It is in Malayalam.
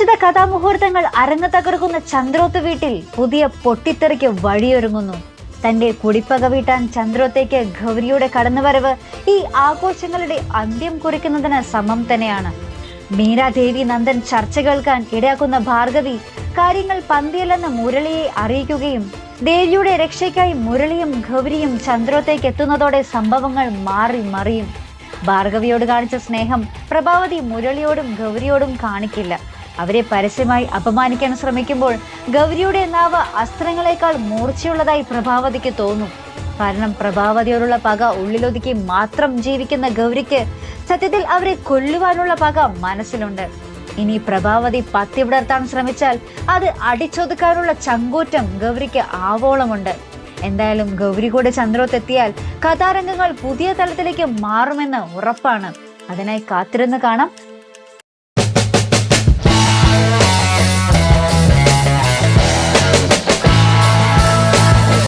കഥാമുഹൂർത്തങ്ങൾ അരങ്ങു തകർക്കുന്ന ചന്ദ്രോത്ത് വീട്ടിൽ പുതിയ പൊട്ടിത്തെറിക്ക് വഴിയൊരുങ്ങുന്നു. തന്റെ കുടിപ്പക വീട്ടാൻ ചന്ദ്രോത്തേക്ക് ഗൗരിയുടെ കടന്നുവരവ് ഈ ആഘോഷങ്ങളുടെ അന്ത്യം കുറിക്കുന്നതിന് സമം തന്നെയാണ്. മീരാദേവി നന്ദൻ ചർച്ച കേൾക്കാൻ ഇടയാക്കുന്ന ഭാർഗവി കാര്യങ്ങൾ പന്തിയല്ലെന്ന് മുരളിയെ അറിയിക്കുകയും ദേവിയുടെ രക്ഷയ്ക്കായി മുരളിയും ഗൗരിയും ചന്ദ്രോത്തേക്ക് എത്തുന്നതോടെ സംഭവങ്ങൾ മാറി മറിയും. ഭാർഗവിയോട് കാണിച്ച സ്നേഹം പ്രഭാവതി മുരളിയോടും ഗൗരിയോടും കാണിക്കില്ല. അവരെ പരസ്യമായി അപമാനിക്കാൻ ശ്രമിക്കുമ്പോൾ ഗൗരിയുടെ നാവ് അസ്ത്രങ്ങളെക്കാൾ മൂർച്ചയുള്ളതായി പ്രഭാവതിക്ക് തോന്നും. കാരണം പ്രഭാവതിയോടുള്ള പക ഉള്ളിലൊതുക്കി മാത്രം ജീവിക്കുന്ന ഗൗരിക്ക് സത്യത്തിൽ അവരെ കൊല്ലുവാനുള്ള പക മനസ്സിലുണ്ട്. ഇനി പ്രഭാവതി പത്തി വിടർത്താൻ ശ്രമിച്ചാൽ അത് അടിച്ചൊതുക്കാനുള്ള ചങ്കൂറ്റം ഗൗരിക്ക് ആവോളമുണ്ട്. എന്തായാലും ഗൗരി കൂടെ ചന്ദ്രോത്തെത്തിയാൽ കഥാരംഗങ്ങൾ പുതിയ തലത്തിലേക്ക് മാറുമെന്ന് ഉറപ്പാണ്. അതിനായി കാത്തിരുന്ന് കാണാം